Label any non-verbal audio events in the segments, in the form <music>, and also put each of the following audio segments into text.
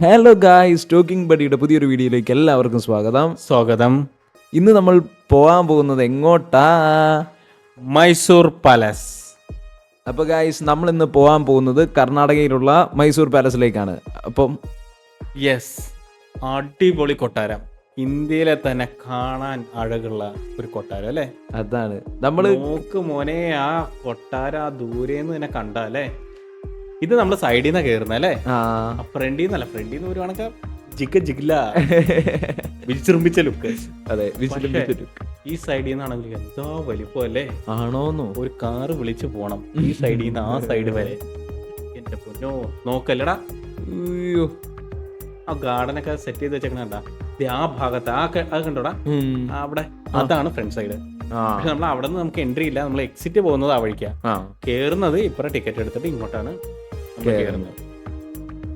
Hello guys talking ബഡിയുടെ പുതിയൊരു വീഡിയോയിലേക്ക് എല്ലാവർക്കും സ്വാഗതം. സ്വാഗതം. ഇന്ന് നമ്മൾ പോകാൻ പോകുന്നത് എങ്ങോട്ടാ? മൈസൂർ പാലസ്. അപ്പോൾ ഗായ്സ് നമ്മൾ ഇന്ന് പോകാൻ പോകുന്നത് കർണാടകയിലുള്ള മൈസൂർ പാലസിലേക്കാണ്. അപ്പം യെസ് അടിപൊളി കൊട്ടാരം. ഇന്ത്യയിലെ തന്നെ കാണാൻ അഴകുള്ള ഒരു കൊട്ടാരം അല്ലേ? അതാണ്. നമ്മൾ നോക്ക് മോനെ ആ കൊട്ടാരം ആ ദൂരേന്ന് തന്നെ കണ്ടല്ലേ ഇത് നമ്മൾ സൈഡിൽ നിന്നാ കയറുന്ന അല്ലേ? ഫ്രണ്ടിൽ നിന്നല്ല ഫ്രണ്ടിൽ നിന്ന് ഒരു കണക്ക് ജിഗ ജിഗില്ല. വിചിർമ്പിച്ച ലുക്ക് അതെ വിസിലും ലുക്ക്. ഈ സൈഡിൽ നിന്നാണെങ്കിൽ എന്താ വലിപ്പം അല്ലേ? ആണോന്നോ? ഒരു കാറ് വിളിച്ചു പോണം ഈ സൈഡിൽ നിന്ന് ആ സൈഡ് വരെ. എന്റെ പൊന്നോ നോക്കല്ലടാ. അയ്യോ. ആ ഗാർഡനൊക്കെ സെറ്റ് ചെയ്ത് വെച്ചേക്കണ ആ ഭാഗത്ത് ആ അത് കണ്ടോടാ? അവിടെ അതാണ് ഫ്രണ്ട് സൈഡ്. പക്ഷെ നമ്മൾ അവിടെ നിന്ന് നമുക്ക് എൻട്രി ഇല്ല നമ്മൾ എക്സിറ്റ് പോകുന്നത് ആ വഴിക്കാ. കേറുന്നത് ഇപ്പറ ടിക്കറ്റ് എടുത്തിട്ട് ഇങ്ങോട്ടാണ്.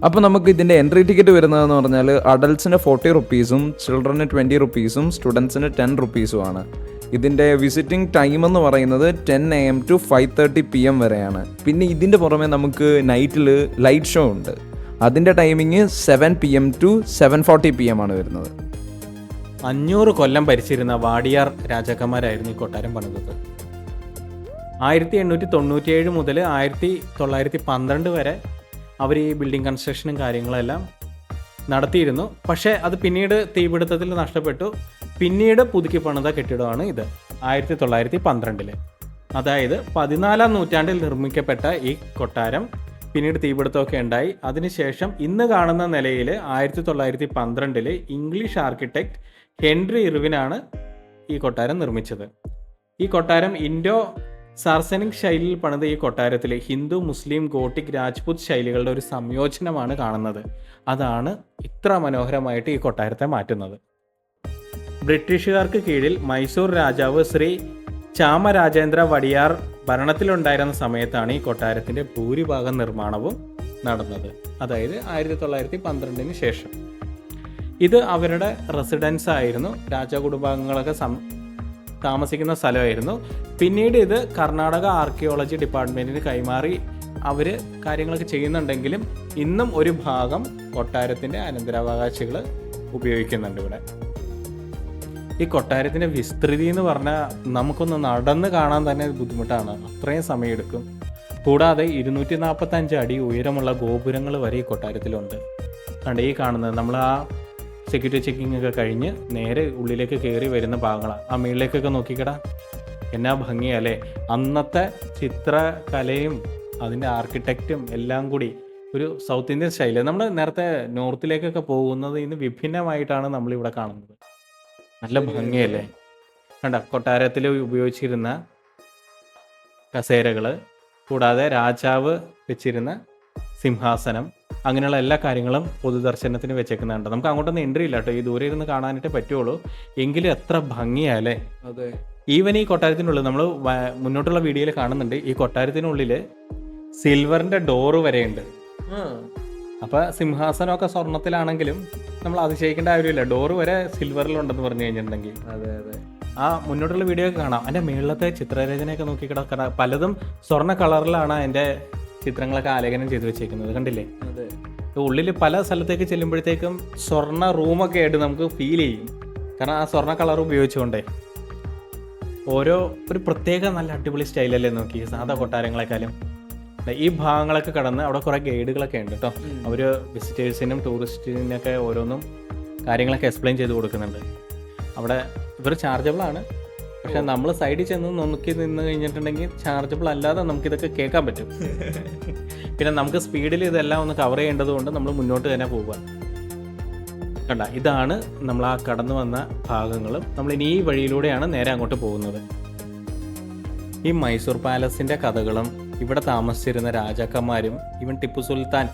അപ്പോൾ നമുക്ക് ഇതിന്റെ എൻട്രി ടിക്കറ്റ് വരുന്നതെന്ന് പറഞ്ഞാൽ അഡൽസിന് ഫോർട്ടി റുപ്പീസും ചിൽഡ്രന് ട്വന്റി റുപ്പീസും സ്റ്റുഡൻസിന് ടെൻ റുപ്പീസും ആണ്. ഇതിന്റെ വിസിറ്റിംഗ് ടൈം എന്ന് പറയുന്നത് ten A M to five thirty P M വരെയാണ്. പിന്നെ ഇതിന്റെ പുറമെ നമുക്ക് നൈറ്റിൽ ലൈറ്റ് ഷോ ഉണ്ട്. അതിന്റെ timing seven P M to seven forty P M ആണ് വരുന്നത്. അഞ്ഞൂറ് കൊല്ലം ഭരിച്ചിരുന്ന വാടിയാർ രാജാക്കന്മാരായിരുന്നു ഈ കൊട്ടാരം പണിതത്. ആയിരത്തി എണ്ണൂറ്റി തൊണ്ണൂറ്റിയേഴ് മുതൽ ആയിരത്തി തൊള്ളായിരത്തി പന്ത്രണ്ട് വരെ അവർ ഈ ബിൽഡിംഗ് കൺസ്ട്രക്ഷനും കാര്യങ്ങളെല്ലാം നടത്തിയിരുന്നു. പക്ഷേ അത് പിന്നീട് തീപിടുത്തത്തിൽ നഷ്ടപ്പെട്ടു. പിന്നീട് പുതുക്കി പണിത കെട്ടിടമാണ് ഇത് ആയിരത്തി തൊള്ളായിരത്തി പന്ത്രണ്ടിൽ അതായത് പതിനാലാം നൂറ്റാണ്ടിൽ നിർമ്മിക്കപ്പെട്ട ഈ കൊട്ടാരം പിന്നീട് തീപിടുത്തമൊക്കെ ഉണ്ടായി. അതിനുശേഷം ഇന്ന് കാണുന്ന നിലയിൽ ആയിരത്തി തൊള്ളായിരത്തി പന്ത്രണ്ടിൽ ഇംഗ്ലീഷ് ആർക്കിടെക്ട് ഹെൻറി ഇർവിനാണ് ഈ കൊട്ടാരം നിർമ്മിച്ചത്. ഈ കൊട്ടാരം ഇൻഡോ സാർസനിക് ശൈലിയിൽ പണിത ഈ കൊട്ടാരത്തിൽ ഹിന്ദു മുസ്ലിം ഗോട്ടിക് രാജ്പുത് ശൈലികളുടെ ഒരു സംയോജനമാണ് കാണുന്നത്. അതാണ് ഇത്ര മനോഹരമായിട്ട് ഈ കൊട്ടാരത്തെ മാറ്റുന്നത്. ബ്രിട്ടീഷുകാർക്ക് കീഴിൽ മൈസൂർ രാജാവ് ശ്രീ ചാമരാജേന്ദ്ര വടിയാർ ഭരണത്തിലുണ്ടായിരുന്ന സമയത്താണ് ഈ കൊട്ടാരത്തിന്റെ ഭൂരിഭാഗം നിർമ്മാണവും നടന്നത്. അതായത് ആയിരത്തി തൊള്ളായിരത്തി പന്ത്രണ്ടിന് ശേഷം. ഇത് അവരുടെ റെസിഡൻസ് ആയിരുന്നു. രാജകുടുംബാംഗങ്ങളൊക്കെ സം താമസിക്കുന്ന സ്ഥലമായിരുന്നു. പിന്നീട് ഇത് കർണാടക ആർക്കിയോളജി ഡിപ്പാർട്ട്മെന്റിന് കൈമാറി അവർ കാര്യങ്ങളൊക്കെ ചെയ്യുന്നുണ്ടെങ്കിലും ഇന്നും ഒരു ഭാഗം കൊട്ടാരത്തിന്റെ അനന്തരാവകാശികൾ ഉപയോഗിക്കുന്നുണ്ട് ഇവിടെ. ഈ കൊട്ടാരത്തിന്റെ വിസ്തൃതി എന്ന് പറഞ്ഞാൽ നമുക്കൊന്ന് നടന്ന് കാണാൻ തന്നെ ബുദ്ധിമുട്ടാണ്. അത്രയും സമയമെടുക്കും. കൂടാതെ ഇരുന്നൂറ്റി നാൽപ്പത്തഞ്ച് അടി ഉയരമുള്ള ഗോപുരങ്ങൾ വരെ ഈ കൊട്ടാരത്തിലുണ്ട്. കണ്ട് ഈ കാണുന്നത്? നമ്മൾ ആ സെക്യൂരിറ്റി ചെക്കിംഗ് ഒക്കെ കഴിഞ്ഞ് നേരെ ഉള്ളിലേക്ക് കയറി വരുന്ന ഭാഗങ്ങളാണ് ആ മുകളിലേക്കൊക്കെ നോക്കിക്കടാ. എന്നാ ഭംഗിയല്ലേ? അന്നത്തെ ചിത്രകലയും അതിന്റെ ആർക്കിടെക്റ്റും എല്ലാം കൂടി ഒരു സൗത്ത് ഇന്ത്യൻ സ്റ്റൈൽ നമ്മൾ നേരത്തെ നോർത്തിലേക്കൊക്കെ പോകുന്നത് ഇന്ന് വിഭിന്നമായിട്ടാണ് നമ്മളിവിടെ കാണുന്നത്. നല്ല ഭംഗിയല്ലേ? കണ്ട കൊട്ടാരത്തിൽ ഉപയോഗിച്ചിരുന്ന കസേരകൾ കൂടാതെ രാജാവ് വെച്ചിരുന്ന സിംഹാസനം അങ്ങനെയുള്ള എല്ലാ കാര്യങ്ങളും പൊതുദർശനത്തിന് വെച്ചേക്കുന്നുണ്ട്. നമുക്ക് അങ്ങോട്ടൊന്നും എൻട്രി ഇല്ല കേട്ടോ. ഈ ദൂരെ ഇരുന്ന് കാണാനായിട്ട് പറ്റുള്ളൂ. എങ്കിലും എത്ര ഭംഗിയല്ലേ അതെ. ഈവൻ ഈ കൊട്ടാരത്തിനുള്ളിൽ നമ്മൾ മുന്നോട്ടുള്ള വീഡിയോയിൽ കാണുന്നുണ്ട്. ഈ കൊട്ടാരത്തിനുള്ളിൽ സിൽവറിന്റെ ഡോറ് വരെയുണ്ട് അപ്പൊ സിംഹാസനമൊക്കെ സ്വർണത്തിലാണെങ്കിലും നമ്മൾ അതിശയിക്കേണ്ട കാര്യമില്ല. ഡോറ് വരെ സിൽവറിലുണ്ടെന്ന് പറഞ്ഞു കഴിഞ്ഞിട്ടുണ്ടെങ്കിൽ. അതെ അതെ. ആ മുന്നോട്ടുള്ള വീഡിയോ ഒക്കെ കാണാം. അതിന്റെ മേളത്തെ ചിത്രരചനയൊക്കെ നോക്കി കിടക്കണം പലതും സ്വർണ കളറിലാണ് അതിന്റെ ചിത്രങ്ങളൊക്കെ ആലേഖനം ചെയ്തു വെച്ചേക്കുന്നത്. കണ്ടില്ലേ? അതെ. ഉള്ളിൽ പല സ്ഥലത്തേക്ക് ചെല്ലുമ്പോഴത്തേക്കും സ്വർണ റൂമൊക്കെ ആയിട്ട് നമുക്ക് ഫീൽ ചെയ്യും. കാരണം ആ സ്വർണ കളർ ഉപയോഗിച്ചുകൊണ്ടേ. ഓരോ ഒരു പ്രത്യേക നല്ല അടിപൊളി സ്റ്റൈലല്ലേ നോക്കി? സാധാ കൊട്ടാരങ്ങളെക്കാളും. ഈ ഭാഗങ്ങളൊക്കെ കടന്ന് അവിടെ കുറേ ഗൈഡുകളൊക്കെ ഉണ്ട് കേട്ടോ അവർ വിസിറ്റേഴ്സിനും ടൂറിസ്റ്റിനൊക്കെ ഓരോന്നും കാര്യങ്ങളൊക്കെ എക്സ്പ്ലെയിൻ ചെയ്ത് കൊടുക്കുന്നുണ്ട്. അവിടെ ഇവർ ചാർജബിൾ ആണ്. പക്ഷെ നമ്മൾ സൈഡിൽ ചെന്ന് നോക്കി നിന്ന് കഴിഞ്ഞിട്ടുണ്ടെങ്കിൽ ചാർജബിൾ അല്ലാതെ നമുക്കിതൊക്കെ കേൾക്കാൻ പറ്റും. <laughs> പിന്നെ നമുക്ക് സ്പീഡിൽ ഇതെല്ലാം ഒന്ന് കവർ ചെയ്യേണ്ടതുകൊണ്ട് നമ്മൾ മുന്നോട്ട് തന്നെ പോവുക. കണ്ട ഇതാണ് നമ്മൾ ആ കടന്നു വന്ന ഭാഗങ്ങളും നമ്മൾ ഇനി ഈ വഴിയിലൂടെയാണ് നേരെ അങ്ങോട്ട് പോകുന്നത്. ഈ മൈസൂർ പാലസിന്റെ കഥകളും ഇവിടെ താമസിച്ചിരുന്ന രാജാക്കന്മാരും ഇവൻ ടിപ്പു സുൽത്താൻ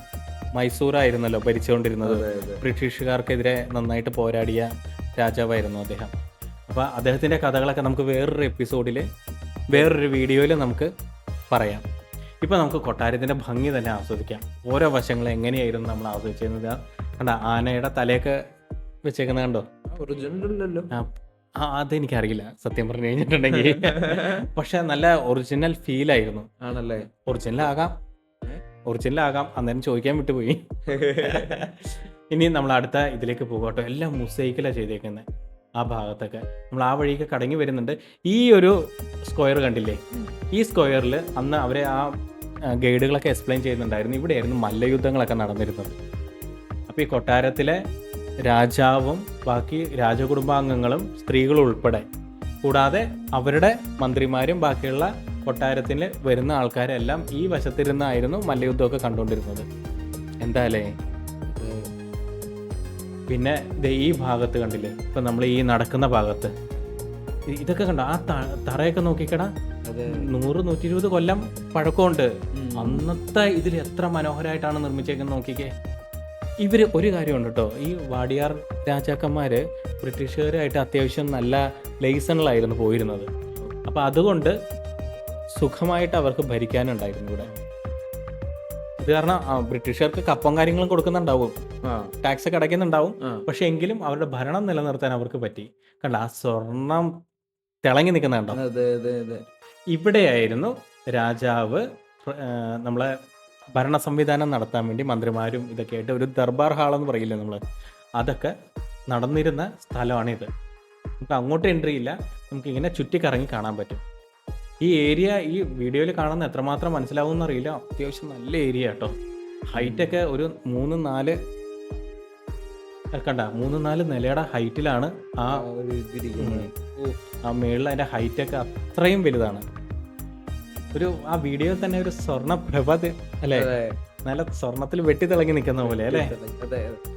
മൈസൂറായിരുന്നല്ലോ ഭരിച്ചുകൊണ്ടിരുന്നത്. ബ്രിട്ടീഷുകാർക്കെതിരെ നന്നായിട്ട് പോരാടിയ രാജാവായിരുന്നു അദ്ദേഹം. അപ്പോൾ അദ്ദേഹത്തിന്റെ കഥകളൊക്കെ നമുക്ക് വേറൊരു എപ്പിസോഡിൽ വേറൊരു വീഡിയോയിൽ നമുക്ക് പറയാം. ഇപ്പോൾ നമുക്ക് കൊട്ടാരത്തിന്റെ ഭംഗി തന്നെ ആസ്വദിക്കാം. ഓരോ വശങ്ങൾ എങ്ങനെയായിരുന്നു നമ്മൾ ആസ്വദിച്ചിരുന്നത്? കണ്ട ആനയുടെ തലയൊക്കെ വെച്ചേക്കുന്നത് കണ്ടോ? ഒറിജിനലല്ലോ ആ, അതെനിക്കറിയില്ല. സത്യം പറഞ്ഞു കഴിഞ്ഞിട്ടുണ്ടെങ്കിൽ. പക്ഷെ നല്ല ഒറിജിനൽ ഫീൽ ആയിരുന്നു. ആണല്ലേ? ഒറിജിനൽ ആകാം. ഒറിജിനൽ ആകാം. അന്നേരം ചോദിക്കാൻ വിട്ടുപോയി. ഇനി നമ്മൾ അടുത്ത ഇതിലേക്ക് പോകട്ടോ. എല്ലാം മുസൈക്കിലാണ് ചെയ്തേക്കുന്നത് ആ ഭാഗത്തൊക്കെ. നമ്മൾ ആ വഴിയൊക്കെ കടങ്ങി വരുന്നുണ്ട്. ഈ ഒരു സ്ക്വയർ കണ്ടില്ലേ. ഈ സ്ക്വയറിൽ അന്ന് അവരെ ആ ഗൈഡുകളൊക്കെ എക്സ്പ്ലെയിൻ ചെയ്യുന്നുണ്ടായിരുന്നു. ഇവിടെയായിരുന്നു മല്ലയുദ്ധങ്ങളൊക്കെ നടന്നിരുന്നത്. അപ്പോൾ ഈ കൊട്ടാരത്തിലെ രാജാവും ബാക്കി രാജകുടുംബാംഗങ്ങളും സ്ത്രീകളും ഉൾപ്പെടെ കൂടാതെ അവരുടെ മന്ത്രിമാരും ബാക്കിയുള്ള കൊട്ടാരത്തിൽ വരുന്ന ആൾക്കാരെല്ലാം ഈ വശത്തിരുന്നായിരുന്നു മല്ലയുദ്ധമൊക്കെ കണ്ടുകൊണ്ടിരുന്നത്. എന്തായാലേ പിന്നെ ഈ ഭാഗത്ത് കണ്ടില്ലേ? ഇപ്പം നമ്മൾ ഈ നടക്കുന്ന ഭാഗത്ത്. ഇതൊക്കെ കണ്ടോ? ആ തറയൊക്കെ നോക്കിക്കടാ. നൂറ് നൂറ്റി ഇരുപത് കൊല്ലം പഴക്കമുണ്ട്. അന്നത്തെ ഇതിൽ എത്ര മനോഹരമായിട്ടാണ് നിർമ്മിച്ചേക്കുന്നത് നോക്കിക്കേ. ഇവർ ഒരു കാര്യമുണ്ട് കേട്ടോ ഈ വാടിയാർ രാജാക്കന്മാര് ബ്രിട്ടീഷുകാരായിട്ട് അത്യാവശ്യം നല്ല ലൈസണിലായിരുന്നു പോയിരുന്നത്. അപ്പം അതുകൊണ്ട് സുഖമായിട്ട് അവർക്ക് ഭരിക്കാനുണ്ടായിരുന്നു ഇവിടെ. ഇത് കാരണം ബ്രിട്ടീഷുകാർക്ക് കപ്പം കാര്യങ്ങളും കൊടുക്കുന്നുണ്ടാവും. ടാക്സ് ഒക്കെ അടയ്ക്കുന്നുണ്ടാവും. പക്ഷെ എങ്കിലും അവരുടെ ഭരണം നിലനിർത്താൻ അവർക്ക് പറ്റി. കണ്ട ആ സ്വർണം തിളങ്ങി നിൽക്കുന്നുണ്ടോ? ഇവിടെയായിരുന്നു രാജാവ് നമ്മളെ ഭരണ സംവിധാനം നടത്താൻ വേണ്ടി മന്ത്രിമാരും ഇതൊക്കെ ആയിട്ട് ഒരു ദർബാർ ഹാൾ എന്ന് പറയില്ലേ നമ്മൾ അതൊക്കെ നടന്നിരുന്ന സ്ഥലമാണിത്. നമുക്ക് അങ്ങോട്ട് എൻട്രി ഇല്ല. നമുക്ക് ഇങ്ങനെ ചുറ്റിക്കറങ്ങി കാണാൻ പറ്റും. ഈ ഏരിയ ഈ വീഡിയോയിൽ കാണുന്ന എത്രമാത്രം മനസ്സിലാവും എന്നറിയില്ല അത്യാവശ്യം നല്ല ഏരിയ കേട്ടോ. ഹൈറ്റൊക്കെ ഒരു മൂന്ന് നാല് കണ്ട മൂന്ന് നാല് നിലയുടെ ഹൈറ്റിലാണ് ആ. ആ മേളിൽ അതിന്റെ ഹൈറ്റൊക്കെ അത്രയും വലുതാണ്. ഒരു ആ വീഡിയോ തന്നെ ഒരു സ്വർണ പ്രഭ അല്ലേ? നല്ല സ്വർണത്തിൽ വെട്ടി തിളങ്ങി നിൽക്കുന്ന പോലെ അല്ലേ?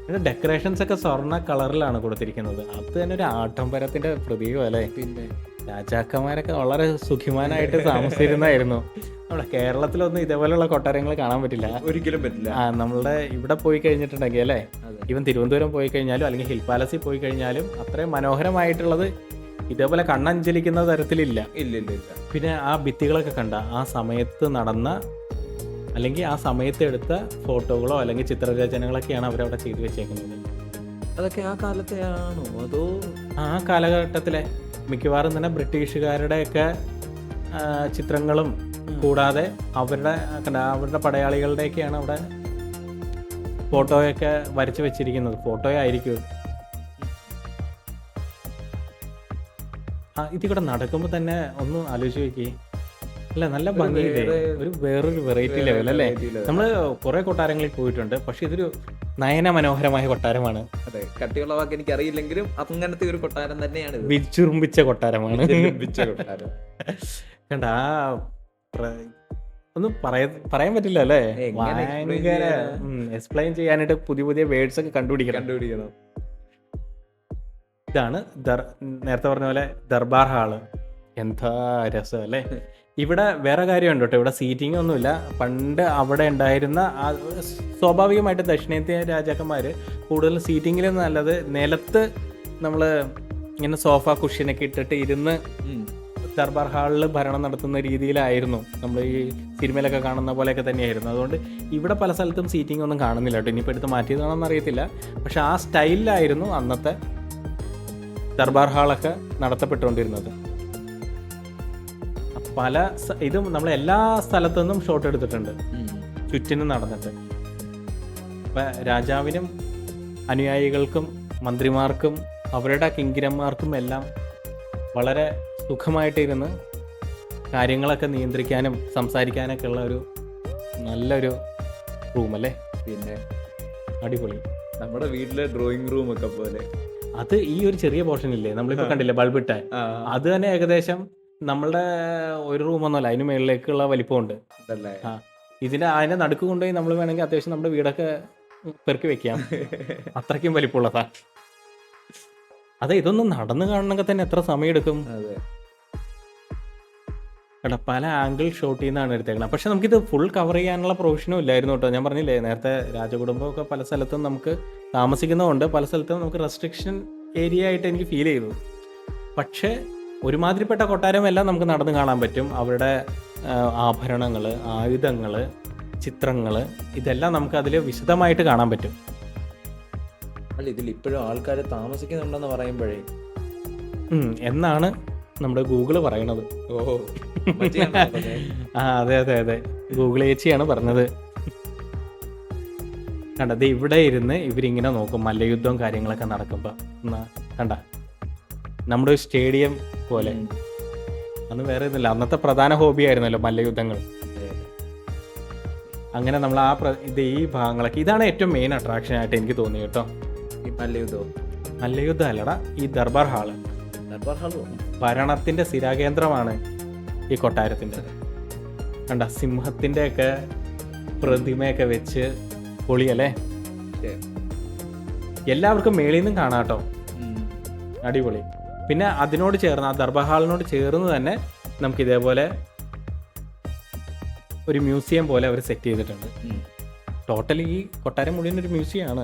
പിന്നെ ഡെക്കറേഷൻസ് ഒക്കെ സ്വർണ കളറിലാണ് കൊടുത്തിരിക്കുന്നത്. അത് തന്നെ ഒരു ആഡംബരത്തിന്റെ പ്രതീകം അല്ലേ? പിന്നെ. രാജാക്കന്മാരൊക്കെ വളരെ സുഖിമാനായിട്ട് താമസിച്ചിരുന്നായിരുന്നു. നമ്മുടെ കേരളത്തിലൊന്നും ഇതേപോലെയുള്ള കൊട്ടാരങ്ങൾ കാണാൻ പറ്റില്ല. ഒരിക്കലും പറ്റില്ല. ആ നമ്മളുടെ ഇവിടെ പോയി കഴിഞ്ഞിട്ടുണ്ടെങ്കിൽ അല്ലേ? ഇവൻ തിരുവനന്തപുരം പോയി കഴിഞ്ഞാലും അല്ലെങ്കിൽ ഹിൽ പാലസിൽ പോയി കഴിഞ്ഞാലും അത്രയും മനോഹരമായിട്ടുള്ളത് ഇതേപോലെ കണ്ണഞ്ചലിക്കുന്ന തരത്തിലില്ല. ഇല്ല ഇല്ല ഇല്ല. പിന്നെ ആ ഭിത്തികളൊക്കെ കണ്ട ആ സമയത്ത് നടന്ന അല്ലെങ്കിൽ ആ സമയത്ത് എടുത്ത ഫോട്ടോകളോ അല്ലെങ്കിൽ ചിത്രരചനകളൊക്കെയാണ് അവരവിടെ ചെയ്തു വെച്ചേക്കുന്നത്. അതൊക്കെ ആ കാലത്തെ ആണോ അതോ ആ കാലഘട്ടത്തിലെ മിക്കവാറും തന്നെ ബ്രിട്ടീഷുകാരുടെയൊക്കെ ചിത്രങ്ങളും കൂടാതെ അവരുടെ അവരുടെ പടയാളികളുടെയൊക്കെയാണ് അവിടെ ഫോട്ടോയൊക്കെ വരച്ച് വെച്ചിരിക്കുന്നത്. ഫോട്ടോ ആ ഇതിൽ കൂടെ നടക്കുമ്പോൾ തന്നെ ഒന്ന് ആലോചിച്ച് നോക്കി. അല്ല നല്ല ഭംഗിയില്ലേ വേറെ- ഒരു വേറൊരു വെറൈറ്റി ലെവൽ അല്ലേ? നമ്മൾ കുറെ കൊട്ടാരങ്ങളിൽ പോയിട്ടുണ്ട് പക്ഷെ ഇതൊരു നയന മനോഹരമായ കൊട്ടാരമാണ്. അതെ കട്ടിയുള്ള വാക്ക് എനിക്ക് അറിയില്ലെങ്കിലും അങ്ങനത്തെ ഒരു കൊട്ടാരം തന്നെയാണ് വിചുരുമ്പിച്ച കൊട്ടാരമാണ്. <laughs> കണ്ട ആ ഒന്നും പറയാ പറയാൻ പറ്റില്ല അല്ലേ? ഭയങ്കര? എക്സ്പ്ലെയിൻ ചെയ്യാനായിട്ട് പുതിയ പുതിയ വേർഡ്സ് ഒക്കെ കണ്ടുപിടിക്കണം. കണ്ടുപിടിക്കണം. ഇതാണ് ദർ- നേരത്തെ പറഞ്ഞ പോലെ ദർബാർ ഹാൾ. എന്താ രസം അല്ലേ? ഇവിടെ വേറെ കാര്യം ഉണ്ട് കേട്ടോ. ഇവിടെ സീറ്റിംഗ് ഒന്നുമില്ല. പണ്ട് അവിടെ ഉണ്ടായിരുന്ന ആ സ്വാഭാവികമായിട്ട് ദക്ഷിണേന്ത്യ രാജാക്കന്മാർ കൂടുതൽ സീറ്റിങ്ങിലും നല്ലത് നിലത്ത് നമ്മൾ ഇങ്ങനെ സോഫ കുഷ്യനൊക്കെ ഇട്ടിട്ട് ഇരുന്ന് ദർബാർ ഹാളിൽ ഭരണം നടത്തുന്ന രീതിയിലായിരുന്നു. നമ്മൾ ഈ സിനിമയിലൊക്കെ കാണുന്ന പോലെയൊക്കെ തന്നെയായിരുന്നു. അതുകൊണ്ട് ഇവിടെ പല സ്ഥലത്തും സീറ്റിംഗ് ഒന്നും കാണുന്നില്ല കേട്ടോ. ഇനിയിപ്പോൾ എടുത്ത് മാറ്റിയതാണെന്ന് അറിയത്തില്ല. പക്ഷെ ആ സ്റ്റൈലിലായിരുന്നു അന്നത്തെ ദർബാർ ഹാളൊക്കെ നടത്തപ്പെട്ടുകൊണ്ടിരുന്നത്. പല ഇതും നമ്മൾ എല്ലാ സ്ഥലത്തു നിന്നും ഷോട്ട് എടുത്തിട്ടുണ്ട് ചുറ്റിനും നടന്നിട്ട്. ഇപ്പം രാജാവിനും അനുയായികൾക്കും മന്ത്രിമാർക്കും അവരുടെ കിങ്കിരന്മാർക്കും എല്ലാം വളരെ സുഖമായിട്ടിരുന്ന് കാര്യങ്ങളൊക്കെ നിയന്ത്രിക്കാനും സംസാരിക്കാനൊക്കെ ഉള്ള ഒരു നല്ലൊരു റൂം അല്ലേ? പിന്നെ അടിപൊളി. നമ്മുടെ വീട്ടിലെ ഡ്രോയിങ് റൂമൊക്കെ പോലെ അത് ഈ ഒരു ചെറിയ പോർഷൻ ഇല്ലേ? നമ്മളിപ്പോ കണ്ടില്ലേ ബൾബിട്ട ആ. അത് തന്നെ ഏകദേശം നമ്മളുടെ ഒരു റൂമൊന്നുമല്ല അതിന് മുകളിലേക്കുള്ള വലിപ്പമുണ്ട്. ആ. ഇതിന്റെ അതിന്റെ നടുക്ക് കൊണ്ടുപോയി നമ്മൾ വേണമെങ്കിൽ അത്യാവശ്യം നമ്മുടെ വീടൊക്കെ പെറുക്കി വെക്കാം. <laughs> അത്രയ്ക്കും വലിപ്പമുള്ളതാ. അതെ ഇതൊന്നും നടന്നു കാണണമെങ്കിൽ തന്നെ എത്ര സമയം എടുക്കും കേട്ടോ പല ആംഗിൾ ഷോട്ടിൽ നിന്നാണ് എടുത്തേക്കുന്നത് പക്ഷെ നമുക്കിത് ഫുൾ കവർ ചെയ്യാനുള്ള പ്രൊവിഷനും ഇല്ലായിരുന്നു കേട്ടോ. ഞാൻ പറഞ്ഞില്ലേ നേരത്തെ രാജകുടുംബമൊക്കെ പല സ്ഥലത്തും നമുക്ക് താമസിക്കുന്നതുകൊണ്ട് പല സ്ഥലത്തും നമുക്ക് റെസ്ട്രിക്ഷൻ ഏരിയ ആയിട്ട് എനിക്ക് ഫീൽ ചെയ്തു. പക്ഷേ ഒരുമാതിരിപ്പെട്ട കൊട്ടാരമെല്ലാം നമുക്ക് നടന്നു കാണാൻ പറ്റും. അവരുടെ ആഭരണങ്ങൾ ആയുധങ്ങൾ ചിത്രങ്ങൾ ഇതെല്ലാം നമുക്ക് അതിൽ വിശദമായിട്ട് കാണാൻ പറ്റും. അല്ല ഇതിൽ ഇപ്പോഴും ആൾക്കാർ താമസിക്കുന്നുണ്ടെന്ന് പറയുമ്പോഴേ എന്നാണ് നമ്മുടെ ഗൂഗിൾ പറയണത്. ഓ? <laughs> ആ അതെ അതെ അതെ. ഗൂഗിൾ ഏച്ചിയാണ് പറഞ്ഞത്. കണ്ടത് ഇവിടെ ഇരുന്ന് ഇവരിങ്ങനെ നോക്കും മല്ലയുദ്ധവും കാര്യങ്ങളൊക്കെ നടക്കുമ്പോൾ എന്നാ കണ്ട? നമ്മുടെ ഒരു സ്റ്റേഡിയം പോലെ. അന്ന് വേറെ ഒന്നുമില്ല. അന്നത്തെ പ്രധാന ഹോബി ആയിരുന്നല്ലോ മല്ലയുദ്ധങ്ങൾ. അങ്ങനെ നമ്മൾ ആ ഇത് ഈ ഭാഗങ്ങളൊക്കെ ഇതാണ് ഏറ്റവും മെയിൻ അട്രാക്ഷൻ ആയിട്ട് എനിക്ക് തോന്നി കേട്ടോ. ഈ മല്ലയുദ്ധം മല്ലയുദ്ധം അല്ലടാ ഈ ദർബാർ ഹാൾ. ദർബാർ ഹാളോ? ഭരണത്തിന്റെ സ്ഥിരാകേന്ദ്രമാണ് ഈ കൊട്ടാരത്തിന്റെ. കണ്ട സിംഹത്തിന്റെ ഒക്കെ പ്രതിമയൊക്കെ വെച്ച് പൊളിയല്ലേ? എല്ലാവർക്കും മേളിൽ നിന്നും കാണാട്ടോ അടിപൊളി. പിന്നെ അതിനോട് ചേർന്ന് ആ ദർബഹാളിനോട് ചേർന്ന് തന്നെ നമുക്ക് ഇതേപോലെ ഒരു മ്യൂസിയം പോലെ അവർ സെറ്റ് ചെയ്തിട്ടുണ്ട്. ടോട്ടലി ഈ കൊട്ടാരം മുഴുവൻ ഒരു മ്യൂസിയമാണ്.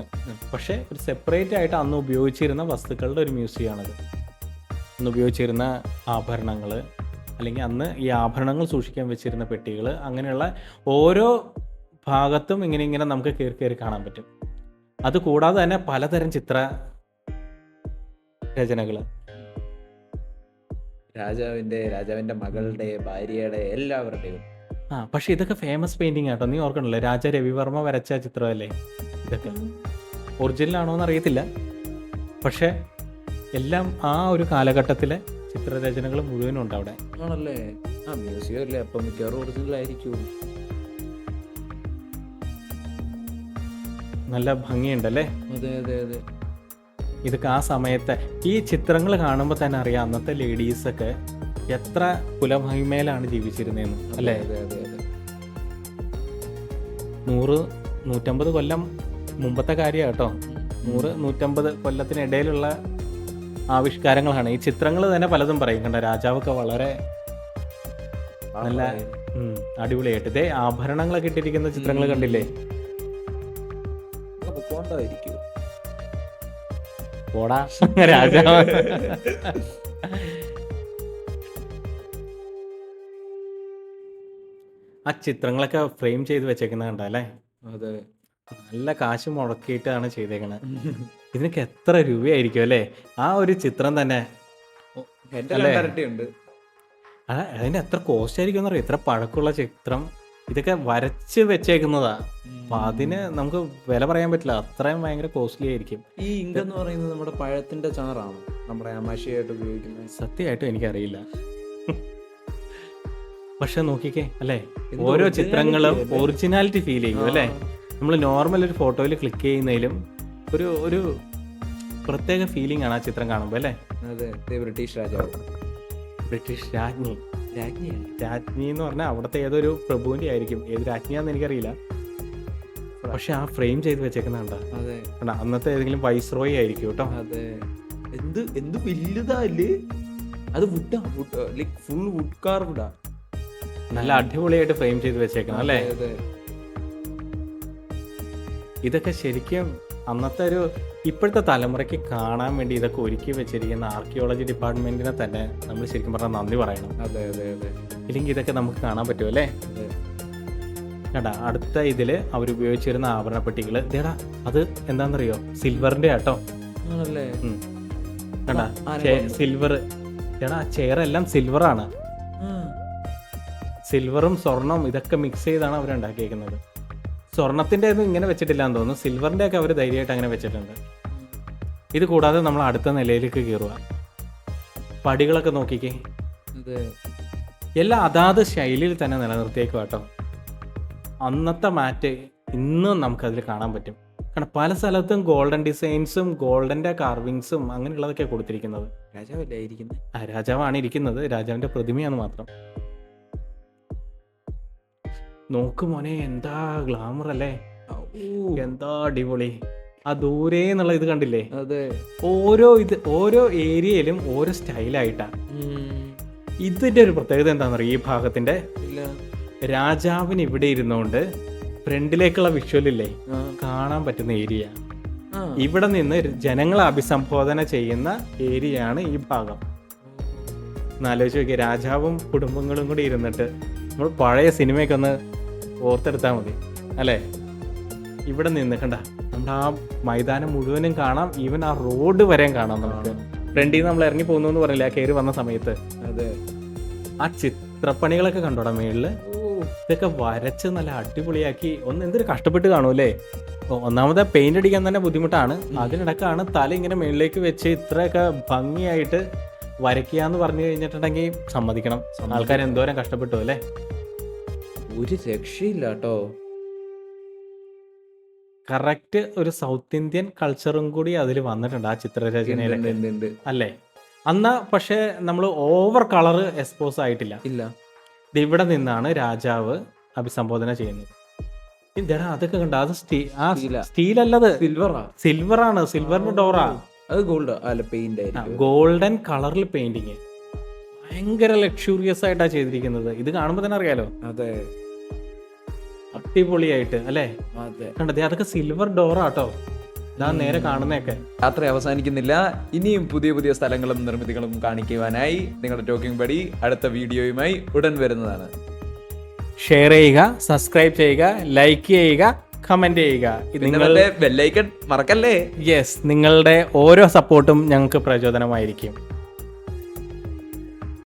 പക്ഷേ ഒരു സെപ്പറേറ്റ് ആയിട്ട് അന്ന് ഉപയോഗിച്ചിരുന്ന വസ്തുക്കളുടെ ഒരു മ്യൂസിയം ആണത് അന്ന് ഉപയോഗിച്ചിരുന്ന ആഭരണങ്ങൾ അല്ലെങ്കിൽ അന്ന് ഈ ആഭരണങ്ങൾ സൂക്ഷിക്കാൻ വെച്ചിരുന്ന പെട്ടികൾ അങ്ങനെയുള്ള ഓരോ ഭാഗത്തും ഇങ്ങനെ ഇങ്ങനെ നമുക്ക് കയറി കയറി കാണാൻ പറ്റും. അത് കൂടാതെ തന്നെ പലതരം ചിത്ര രചനകൾ രാജാവിന്റെ രാജാവിന്റെ മകളുടെ ഭാര്യയുടെ എല്ലാവരുടെയും. ആ പക്ഷെ ഇതൊക്കെ ഫേമസ് പെയിന്റിംഗ് ആട്ടോ. നീ ഓർക്കണല്ലേ രാജ രവിവർമ്മ വരച്ച ചിത്രമല്ലേ ഇതൊക്കെ? ഒറിജിനൽ ആണോ എന്ന് അറിയത്തില്ല. പക്ഷെ എല്ലാം ആ ഒരു കാലഘട്ടത്തിലെ ചിത്രരചനകൾ മുഴുവനും ഉണ്ട് അവിടെ. ആണല്ലേ? ആ മ്യൂസിയം അല്ലേ? അപ്പം മിക്കവാറും ഒറിജിനൽ ആയിരിക്കും. നല്ല ഭംഗിയുണ്ടല്ലേ? അതെ അതെ അതെ. ഇതൊക്കെ ആ സമയത്തെ ഈ ചിത്രങ്ങൾ കാണുമ്പോൾ തന്നെ അറിയാം അന്നത്തെ ലേഡീസൊക്കെ എത്ര കുലമഹിമയിലാണ് ജീവിച്ചിരുന്നതെന്ന് അല്ലേ? നൂറ് നൂറ്റമ്പത് കൊല്ലം മുമ്പത്തെ കാര്യമാണ് കേട്ടോ. നൂറ് നൂറ്റമ്പത് കൊല്ലത്തിനിടയിലുള്ള ആവിഷ്കാരങ്ങളാണ്. ഈ ചിത്രങ്ങൾ തന്നെ പലതും പറയും. കണ്ട രാജാവൊക്കെ വളരെ നല്ല അടിപൊളിയായിട്ട്. ഇതേ ആഭരണങ്ങളൊക്കെ ഇട്ടിരിക്കുന്ന ചിത്രങ്ങൾ കണ്ടില്ലേ? പോടാ. <laughs> രാജാവ്. ആ ചിത്രങ്ങളൊക്കെ ഫ്രെയിം ചെയ്ത് വെച്ചേക്കുന്ന കണ്ടല്ലേ അതെ. നല്ല കാശ് മുടക്കിയിട്ടാണ് ചെയ്തേക്കണത്. <laughs> ഇതിനൊക്കെ എത്ര രൂപയായിരിക്കും അല്ലേ? ആ ഒരു ചിത്രം തന്നെ. അല്ലേ? ആ, അതിന് എത്ര കോസ്റ്റ് ആയിരിക്കും എന്നറിയോ? ഇത്ര പഴക്കമുള്ള ചിത്രം. ഇതൊക്കെ വരച്ച് വെച്ചേക്കുന്നതാ. അപ്പൊ അതിന് നമുക്ക് വില പറയാൻ പറ്റില്ല. അത്രയും ഭയങ്കര കോസ്റ്റ്ലി ആയിരിക്കും. ഈ ഇങ്ക് എന്ന് പറയുന്നത് നമ്മുടെ പഴത്തിന്റെ ചാറാണ്? നമ്മുടെ അമാശയായിട്ട് ഉപയോഗിക്കുന്നത് സത്യമായിട്ടും എനിക്കറിയില്ല. പക്ഷെ നോക്കിക്കേ അല്ലേ? എന്ത് ഓരോ originality ചിത്രങ്ങളും അല്ലേ? ഒറിജിനാലിറ്റി ഫീൽ ചെയ്യും അല്ലേ? നമ്മൾ നോർമൽ ഒരു ഫോട്ടോയിൽ ക്ലിക്ക് ചെയ്യുന്നതിലും ഒരു ഒരു പ്രത്യേക ഫീലിംഗ് ആണ് ആ ചിത്രം കാണുമ്പോൾ അല്ലേ? അതെ ബ്രിട്ടീഷ് രാജാവ്. ബ്രിട്ടീഷ് രാജ്ഞി. രാജ്ഞി രാജ്ഞി എന്ന് പറഞ്ഞാൽ അവിടുത്തെ ഏതൊരു പ്രഭുവിന്റെ ആയിരിക്കും. ഏത് രാജ്ഞിയാന്ന് എനിക്കറിയില്ല. പക്ഷെ ആ ഫ്രെയിം ചെയ്ത് വെച്ചേക്കുന്നുണ്ടോ അതെ. അന്നത്തെ ഏതെങ്കിലും വൈസ് റോയി ആയിരിക്കും കേട്ടോ. അതെ. എന്ത് എന്ത് വലുതാ അല്ലേ അത് വുഡാ വുഡ് ലൈക്ക് ഫുൾ വുഡ് കാർവ്ഡാ നല്ല അടിപൊളിയായിട്ട് ഫ്രെയിം ചെയ്ത് വെച്ചേക്കണം അല്ലേ? ഇതൊക്കെ ശരിക്കും അന്നത്തെ ഒരു ഇപ്പോഴത്തെ തലമുറയ്ക്ക് കാണാൻ വേണ്ടി ഇതൊക്കെ ഒരുക്കി വെച്ചിരിക്കുന്ന ആർക്കിയോളജി ഡിപ്പാർട്ട്മെന്റിനെ തന്നെ നമ്മൾ ശരിക്കും പറഞ്ഞാൽ നന്ദി പറയണം. അതെ അതെ അതെ. ഇല്ലെങ്കിൽ ഇതൊക്കെ നമുക്ക് കാണാൻ പറ്റുമോ അല്ലേ? കേട്ടാ അടുത്ത ഇതിൽ അവർ ഉപയോഗിച്ചിരുന്ന ആഭരണ പെട്ടികൾ ഇതേടാ അത് എന്താണെന്നറിയോ? സിൽവറിന്റെ ആട്ടോ. കൊണ്ടു? സിൽവർ എടാ ചെയർ എല്ലാം സിൽവറാണ് സിൽവറും സ്വർണവും ഇതൊക്കെ മിക്സ് ചെയ്താണ് അവർ ഉണ്ടാക്കിയേക്കുന്നത്. സ്വർണത്തിന്റെ ഒന്നും ഇങ്ങനെ വെച്ചിട്ടില്ല എന്ന് തോന്നുന്നു. സിൽവറിന്റെ ഒക്കെ അവർ ധൈര്യമായിട്ട് അങ്ങനെ വെച്ചിട്ടുണ്ട്. ഇത് കൂടാതെ നമ്മൾ അടുത്ത നിലയിലേക്ക് കയറുക. പടികളൊക്കെ നോക്കിക്കേ. എല്ലാം അതാത് ശൈലിയിൽ തന്നെ നിലനിർത്തിയേക്കും കേട്ടോ. അന്നത്തെ മാറ്റ് ഇന്നും നമുക്കതിൽ കാണാൻ പറ്റും. കാരണം പല സ്ഥലത്തും ഗോൾഡൻ ഡിസൈൻസും ഗോൾഡന്റെ കാർവിങ്സും അങ്ങനെയുള്ളതൊക്കെ കൊടുത്തിരിക്കുന്നത്. രാജാവല്ലേ ഇരിക്കുന്നത് ആ രാജാവാണ് ഇരിക്കുന്നത്. രാജാവിന്റെ പ്രതിമയാണ് മാത്രം. നോക്ക് മോനെ എന്താ ഗ്ലാമർ അല്ലേ? എന്താ അടിപൊളി. ആ ദൂരെ എന്നുള്ള ഇത് കണ്ടില്ലേ? അതെ. ഓരോ ഇത് ഓരോ ഏരിയയിലും ഓരോ സ്റ്റൈലായിട്ടാണ് ഇതിന്റെ ഒരു പ്രത്യേകത എന്താണെന്നറിയ? ഈ ഭാഗത്തിന്റെ രാജാവിന് ഇവിടെ ഇരുന്നുകൊണ്ട് ഫ്രണ്ടിലേക്കുള്ള വിഷ്വലില്ലേ കാണാൻ പറ്റുന്ന ഏരിയ. ഇവിടെ നിന്ന് ജനങ്ങളെ അഭിസംബോധന ചെയ്യുന്ന ഏരിയയാണ് ഈ ഭാഗം. എന്നാലോചിച്ച് നോക്കിയ രാജാവും കുടുംബങ്ങളും കൂടി ഇരുന്നിട്ട് നമ്മൾ പഴയ സിനിമയൊക്കെ ഒന്ന് ഓർത്തെടുത്താൽ മതി. അല്ലേ? ഇവിടെ നിന്ന് കണ്ട നമ്മുടെ ആ മൈതാനം മുഴുവനും കാണാം. ഈവൻ ആ റോഡ് വരെയും കാണാം നമുക്ക്. ഫ്രണ്ടിൽ നിന്ന് നമ്മൾ ഇറങ്ങി പോകുന്നു എന്ന് പറഞ്ഞില്ല കയറി വന്ന സമയത്ത്? അതെ. ആ ചിത്രപ്പണികളൊക്കെ കണ്ടോടാ മേളിൽ ഇതൊക്കെ വരച്ച് നല്ല അടിപൊളിയാക്കി. ഒന്ന് എന്തൊരു കഷ്ടപ്പെട്ട് കാണും അല്ലേ? ഒന്നാമത് പെയിന്റ് അടിക്കാൻ തന്നെ ബുദ്ധിമുട്ടാണ്. അതിനിടക്കാണ് തല ഇങ്ങനെ മേളിലേക്ക് വെച്ച് ഇത്രയൊക്കെ ഭംഗിയായിട്ട് വരയ്ക്കുക എന്ന് പറഞ്ഞു കഴിഞ്ഞിട്ടുണ്ടെങ്കിൽ സമ്മതിക്കണം. ആൾക്കാർ എന്തോരം കഷ്ടപ്പെട്ടു അല്ലേ? ഒരു രക്ഷയില്ല കേട്ടോ കറക്റ്റ് ഒരു സൗത്ത് ഇന്ത്യൻ കൾച്ചറും കൂടി അതിൽ വന്നിട്ടുണ്ട് ആ ചിത്രരചനയിലൊക്കെ. അല്ലേ? അന്ന് പക്ഷേ നമ്മൾ ഓവർ കളർ എക്സ്പോസ് ആയിട്ടില്ല. ഇല്ല. ഇവിടെ നിന്നാണ് രാജാവ് അഭിസംബോധന ചെയ്യുന്നത്. അതൊക്കെ കണ്ട? അത് സ്റ്റീ ആ സ്റ്റീൽ അല്ലത് സിൽവറാ സിൽവർ ആണ്. സിൽവറിന്റെ ഡോറാ. അത് ഗോൾഡ് അല്ല പെയിന്റ് ഗോൾഡൻ കളറിൽ പെയിന്റിങ് ഭയങ്കര ലക്ഷൂറിയസ് ആയിട്ടാ ചെയ്തിരിക്കുന്നത്. ഇത് കാണുമ്പോൾ തന്നെ അറിയാലോ? അതെ. അടിപൊളിയായിട്ട് അല്ലേ? അതെ. കണ്ടത് അതൊക്കെ സിൽവർ ഡോറാട്ടോ ഇതാ നേരെ കാണുന്നേക്കെ യാത്ര അവസാനിക്കുന്നില്ല. ഇനിയും പുതിയ പുതിയ സ്ഥലങ്ങളും നിർമ്മിതികളും കാണിക്കുവാനായി നിങ്ങളുടെ ടോക്കിംഗ് ബഡി അടുത്ത വീഡിയോയുമായി ഉടൻ വരുന്നതാണ്. ഷെയർ ചെയ്യുക സബ്സ്ക്രൈബ് ചെയ്യുക ലൈക്ക് ചെയ്യുക കമന്റ് ചെയ്യുക. നിങ്ങളുടെ ബെല്ലൈക്കൺ മറക്കല്ലേ? യെസ് നിങ്ങളുടെ ഓരോ സപ്പോർട്ടും ഞങ്ങൾക്ക് പ്രചോദനമായിരിക്കും.